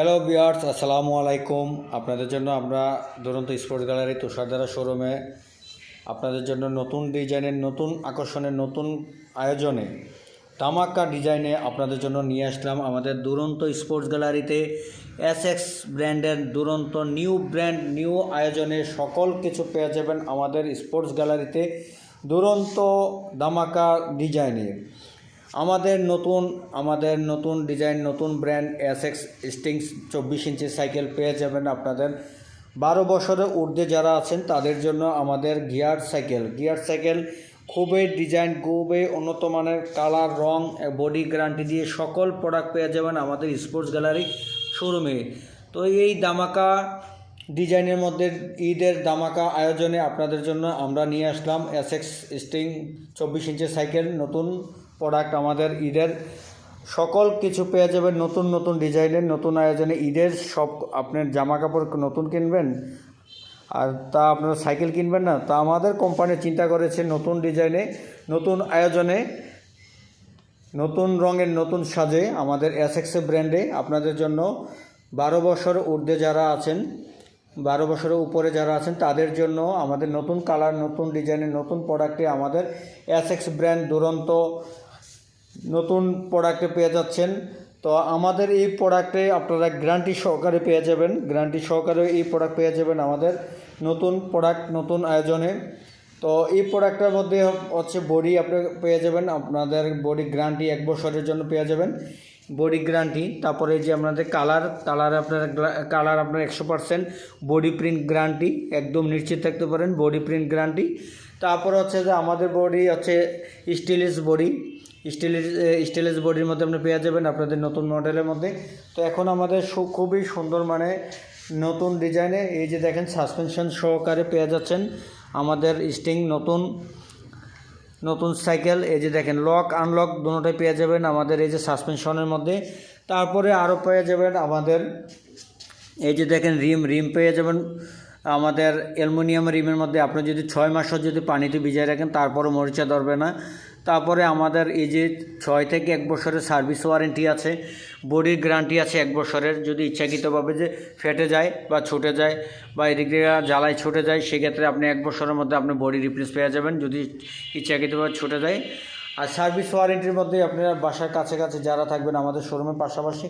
Hello বিয়ার্স আসসালামু আলাইকুম আপনাদের জন্য আমরা দুরন্ত স্পোর্টস গ্যালারি তুষারধারা শোরুমে আপনাদের জন্য নতুন ডিজাইনের নতুন আকর্ষণের, নতুন আয়োজনে তামাক্কা ডিজাইনে আপনাদের জন্য নিয়ে আসলাম আমাদের দুরন্ত স্পোর্টস গ্যালারিতে এস এক্স ব্র্যান্ডের দুরন্ত নিউ ব্র্যান্ড নিউ আয়োজনে সকল কিছু পেয়ে যাবেন আমাদের স্পোর্টস গ্যালারিতে দুরন্ত দামাকা ডিজাইনের আমাদের নতুন আমাদের নতুন ডিজাইন নতুন ব্র্যান্ড এস এক্স স্টিংস চব্বিশ ইঞ্চি সাইকেল পেয়ে যাবেন আপনাদের। বারো বছরের ঊর্ধ্বে যারা আছেন, তাদের জন্য আমাদের গিয়ার সাইকেল গিয়ার সাইকেল খুবই ডিজাইন খুবই উন্নত মানের কালার রং বডি গ্যারান্টি দিয়ে সকল প্রোডাক্ট পেয়ে যাবেন আমাদের স্পোর্টস গ্যালারি শোরুমে তো এই দামাকা ডিজাইনের মধ্যে ঈদের দামাকা আয়োজনে আপনাদের জন্য আমরা নিয়ে আসলাম এস এক্স স্টিং চব্বিশ ইঞ্চি সাইকেল নতুন প্রোডাক্ট আমাদের ঈদের সকল কিছু পেয়ে যাবেন, নতুন নতুন ডিজাইনের, নতুন আয়োজনে ঈদের সব আপনার জামা কাপড় নতুন কিনবেন, আর তা আপনারা সাইকেল কিনবেন না, তা আমাদের কোম্পানি চিন্তা করেছে নতুন ডিজাইনে, নতুন আয়োজনে, নতুন রঙের, নতুন সাজে আমাদের এসএক্স ব্র্যান্ডে আপনাদের জন্য বারো বছর ঊর্ধ্বে যারা আছেন, বারো বছরের উপরে যারা আছেন, তাদের জন্য আমাদের নতুন কালার নতুন ডিজাইনের নতুন প্রোডাক্টে আমাদের এসএক্স ব্র্যান্ড দুরন্ত নতুন প্রোডাক্টে পেয়ে যাচ্ছেন। তো আমাদের এই প্রোডাক্টে আপনারা গ্যারান্টি সহকারে পেয়ে যাবেন। গ্যারান্টি সহকারে এই প্রোডাক্ট পেয়ে যাবেন আমাদের নতুন প্রোডাক্ট নতুন আয়োজনে। তো এই প্রোডাক্টের মধ্যে হচ্ছে বডি আপনি পেয়ে যাবেন। আপনাদের বডি গ্যারান্টি এক বছরের জন্য পেয়ে যাবেন। বডি গ্যারান্টি তারপরে যে আপনাদের কালার কালার আপনার কালার আপনার একশো পার্সেন্ট বডি প্রিন্ট গ্যারান্টি একদম নিশ্চিত থাকতে পারেন। বডি প্রিন্ট গ্যারান্টি তারপর হচ্ছে যে আমাদের বডি হচ্ছে স্টিলেস বডি স্টিলের স্টেলেস বডির মধ্যে আপনি পেয়ে যাবেন আপনাদের নতুন মডেলের মধ্যে। তো এখন আমাদের খুবই সুন্দর মানে নতুন ডিজাইনে এই যে দেখেন সাসপেনশন সহকারে পেয়ে যাচ্ছেন আমাদের স্টিং নতুন নতুন সাইকেল এই যে দেখেন লক আনলক দুটোটাই পেয়ে যাবেন আমাদের এই যে সাসপেনশনের মধ্যে। তারপরে আরও পেয়ে যাবেন আমাদের, এই যে দেখেন রিম রিম পেয়ে যাবেন আমাদের অ্যালুমিনিয়াম রিমের মধ্যে আপনি যদি ছয় মাসও যদি পানিতে ভিজিয়ে রাখেন, তারপরও মরিচা ধরবে না। তারপরে আমাদের এই যে ছয় থেকে এক বছরের সার্ভিস ওয়ারেন্টি আছে, বডির গ্যারান্টি আছে এক বছরের, যদি ইচ্ছাকৃতভাবে যে ফেটে যায় বা ছুটে যায় বা এদিক জ্বালায় ছুটে যায়, সেক্ষেত্রে আপনি এক বছরের মধ্যে আপনি বডি রিপ্লেস পেয়ে যাবেন, যদি ইচ্ছাকৃতভাবে ছুটে যায়। আর সার্ভিস ওয়ারেন্টির মধ্যে আপনারা বাসার কাছে কাছে যারা থাকবেন আমাদের শোরুমের পাশাপাশি,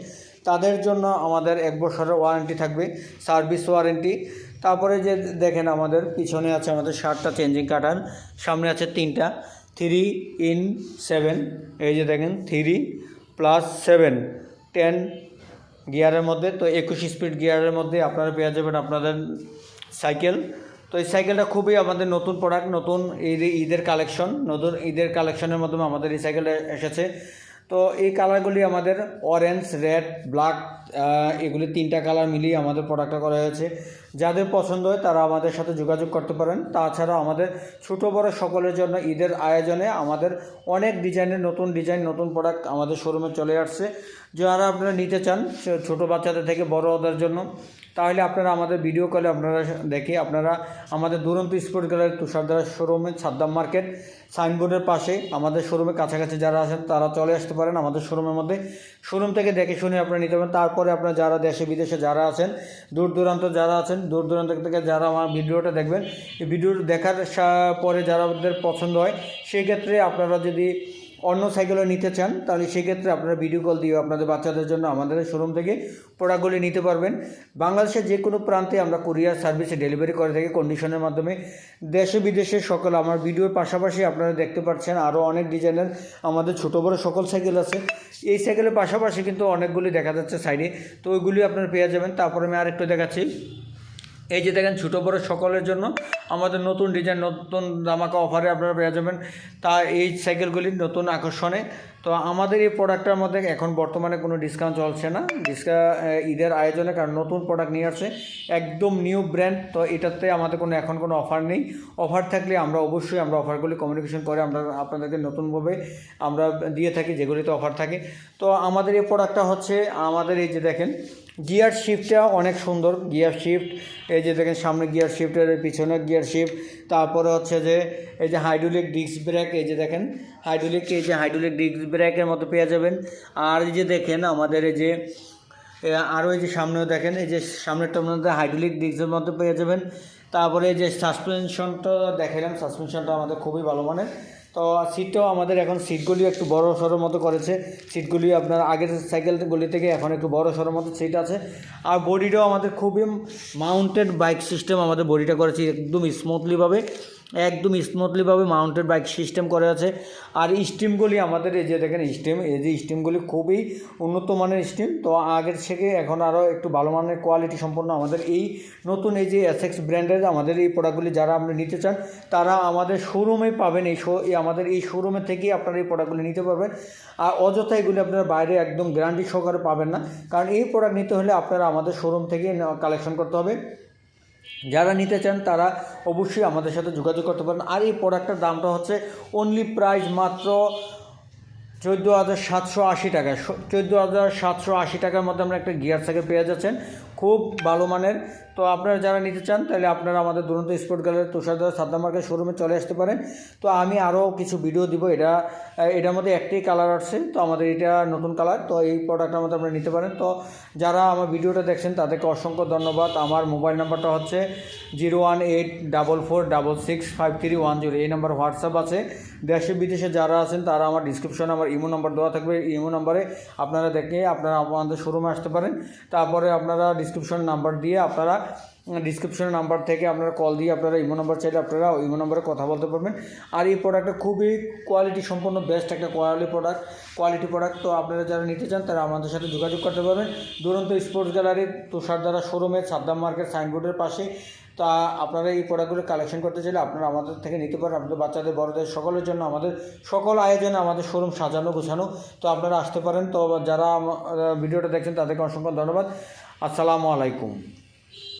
তাদের জন্য আমাদের এক বছরের ওয়ারেন্টি থাকবে, সার্ভিস ওয়ারেন্টি। তারপরে যে দেখেন আমাদের, পিছনে আছে আমাদের সাতটা চেঞ্জিং কাটার সামনে আছে তিনটা। থ্রি ইন সেভেন এই যে দেখেন থ্রি প্লাস সেভেন টেন গিয়ারের মধ্যে। তো একুশ স্পিড গিয়ারের মধ্যে আপনারা পেয়ে যাবেন আপনাদের সাইকেল তো এই সাইকেলটা খুবই আমাদের নতুন প্রোডাক্ট নতুন ঈদ, ঈদের কালেকশন নতুন ঈদের কালেকশনের মাধ্যমে আমাদের এই সাইকেলটা এসেছে। তো এই কালারগুলি আমাদের অরেঞ্জ রেড ব্ল্যাক এগুলি তিনটা কালার মিলিয়ে আমাদের প্রোডাক্টটা করা হয়েছে। যাদের পছন্দ হয় তারা আমাদের সাথে যোগাযোগ করতে পারেন। তাছাড়া আমাদের ছোটো বড় সকলের জন্য ঈদের আয়োজনে আমাদের অনেক ডিজাইনের নতুন ডিজাইন নতুন প্রোডাক্ট আমাদের শোরুমে চলে আসছে। যারা আপনারা নিতে চান ছোটো বাচ্চাদের থেকে বড়দের জন্য, তাহলে আপনারা আমাদের ভিডিও কলে আপনারা দেখে আপনারা আমাদের দুরন্ত স্পোর্ট গ্যালারি তুষারধারা শোরুমে সাদ্দাম মার্কেট সাইনবোর্ডের পাশে আমাদের শোরুমে কাছাকাছি যারা আছেন, তারা চলে আসতে পারেন আমাদের শোরুমের মধ্যে। শোরুম থেকে দেখে শুনে আপনারা নিতে পারেন। তারপরে আপনারা যারা দেশে, বিদেশে যারা আছেন, দূর দূরান্ত যারা আছেন, দূর দূরান্ত থেকে যারা আমার ভিডিওটা দেখবেন, এই ভিডিও দেখার পরে যারা পছন্দ হয়, সেই ক্ষেত্রে আপনারা যদি অন্য সাইকেলও নিতে চান, তাহলে সেক্ষেত্রে আপনারা ভিডিও কল দিয়ে আপনাদের বাচ্চাদের জন্য আমাদের শোরুম থেকে প্রোডাক্টগুলি নিতে পারবেন। বাংলাদেশের যে কোনো প্রান্তে আমরা কুরিয়ার সার্ভিসে ডেলিভারি করে থাকি কন্ডিশনের মাধ্যমে। দেশে, বিদেশে সকল আমার ভিডিওর পাশাপাশি আপনারা দেখতে পাচ্ছেন আরও অনেক ডিজাইনের আমাদের ছোটো বড়ো সকল সাইকেল আছে। এই সাইকেলের পাশাপাশি কিন্তু অনেকগুলি দেখা যাচ্ছে সাইডে তো ওইগুলি আপনারা পেয়ে যাবেন। তারপরে আমি আরেকটু দেখাচ্ছি। এই যে দেখেন ছোটো বড়ো সকলের জন্য আমাদের নতুন ডিজাইন নতুন দামাকা অফারে আপনারা পেয়ে যাবেন। তা এই সাইকেলগুলির নতুন আকর্ষণে। তো আমাদের এই প্রোডাক্টটার মধ্যে এখন বর্তমানে কোনো ডিসকাউন্ট চলছে না। ডিসকা ঈদের আয়োজনে কারণ নতুন প্রোডাক্ট নিয়ে আসছে। একদম নিউ ব্র্যান্ড তো এটাতে আমাদের কোনো, এখন কোনো অফার নেই। অফার থাকলে আমরা অবশ্যই আমরা অফারগুলি কমিউনিকেশন করে আমরা আপনাদেরকে নতুনভাবে আমরা দিয়ে থাকি, যেগুলিতে অফার থাকে। তো আমাদের এই প্রোডাক্টটা হচ্ছে, আমাদের এই যে দেখেন গিয়ার শিফটটা অনেক সুন্দর গিয়ার শিফট এই যে দেখেন সামনে গিয়ার শিফটের পিছনে গিয়ার শিফট তারপরে হচ্ছে যে এই যে হাইড্রোলিক ডিস্ক ব্রেক এই যে দেখেন হাইড্রোলিক এই যে হাইড্রোলিক ডিস্ক ব্রেকের মতো পেয়ে যাবেন। আর এই যে দেখেন আমাদের এই যে আরও এই যে সামনেও দেখেন, এই যে সামনেরটা মধ্যে হাইড্রোলিক ডিস্কের মতো পেয়ে যাবেন। তারপরে এই যে সাসপেনশনটা দেখালাম সাসপেনশনটা আমাদের খুবই ভালো মানের। তো সিটটাও আমাদের এখন সিটগুলিও একটু বড় সড়ো মতো করেছে। সিটগুলি আপনার আগের সাইকেলগুলি থেকে এখন একটু বড় সড়ো মতো সিট আছে। আর বডিটাও আমাদের খুবই মাউন্টেড বাইক সিস্টেম আমাদের বডিটা করেছে একদম স্মুথলিভাবে একদম স্মুথলিভাবে মাউন্টেড বাইক সিস্টেম করা আছে। আর স্টিমগুলি আমাদের এই যে দেখেন স্টিম এই যে স্টিমগুলি খুবই উন্নত মানের স্টিম তো আগের থেকে এখন আরও একটু ভালো মানের কোয়ালিটি সম্পন্ন আমাদের এই নতুন এই যে এসএক্স ব্র্যান্ডের আমাদের এই প্রোডাক্টগুলি যারা আপনি নিতে চান, তারা আমাদের শোরুমে পাবেন এই শো আমাদের এই শোরুমে থেকেই আপনারা এই প্রোডাক্টগুলি নিতে পারবেন। আর অযথা এগুলি আপনারা বাইরে একদম গ্যারান্টি সহকারে পাবেন না। কারণ এই প্রোডাক্ট নিতে হলে আপনারা আমাদের শোরুম থেকে কালেকশন করতে হবে। যারা নিতে চান তারা অবশ্যই আমাদের সাথে যোগাযোগ করতে পারেন। আর এই প্রোডাক্টের দামটা হচ্ছে অনলি প্রাইস মাত্র চোদ্দ হাজার সাতশো আশি টাকা। চোদ্দ হাজার সাতশো আশি টাকার মধ্যে আমরা একটা গিয়ার সাইকেল পেয়ে যাচ্ছেন। খুব ভালো মানের। তো আপনারা যারা নিতে চান, তাহলে আপনারা আমাদের দুরন্ত স্পোর্ট গ্যালারি তুষারদার সাদ্দাম মার্কেট শোরুমে চলে আসতে পারেন। তো আমি আরও কিছু ভিডিও দিব। এটা, এটার মধ্যে একটাই কালার আসছে। তো আমাদের এটা নতুন কালার তো এই প্রোডাক্টটার মধ্যে আপনারা নিতে পারেন। তো যারা আমার ভিডিওটা দেখছেন, তাদেরকে অসংখ্য ধন্যবাদ। আমার মোবাইল নাম্বারটা হচ্ছে zero one eight double four double six five three one zero. এই নাম্বার হোয়াটসঅ্যাপ আছে। দেশে বিদেশে যারা আছেন, তারা আমার ডিসক্রিপশনে আমার ইমো নাম্বার দেওয়া থাকবে। ইমো নাম্বারে আপনারা দেখে আপনারা আমাদের শোরুমে আসতে পারেন। তারপরে আপনারা ডিসক্রিপশন নাম্বার দিয়ে আপনারা ডিসক্রিপশনের নাম্বার থেকে আপনারা কল দিয়ে আপনারা ইমো নাম্বার চাইলে আপনারা ইমো নাম্বারে কথা বলতে পারবেন। আর এই প্রোডাক্টটা খুবই কোয়ালিটি সম্পন্ন বেস্ট একটা কোয়ালিটি প্রোডাক্ট কোয়ালিটি প্রোডাক্ট তো আপনারা যারা নিতে চান, তারা আমাদের সাথে যোগাযোগ করতে পারবেন। দুরন্ত স্পোর্টস গ্যালারির তুষারদারা শোরুমের সাদ্দাম মার্কেট সাইনবোর্ডের পাশে তা আপনারা এই প্রোডাক্টগুলো কালেকশন করতে চাইলে আপনারা আমাদের থেকে নিতে পারেন। আপনাদের বাচ্চাদের, বড়দের, সকলের জন্য আমাদের, সকল আয়োজনে আমাদের শোরুম সাজানো, গোছানো। তো আপনারা আসতে পারেন। তো যারা ভিডিওটা দেখছেন, তাদেরকে অসংখ্য ধন্যবাদ। আসসালামু আলাইকুম।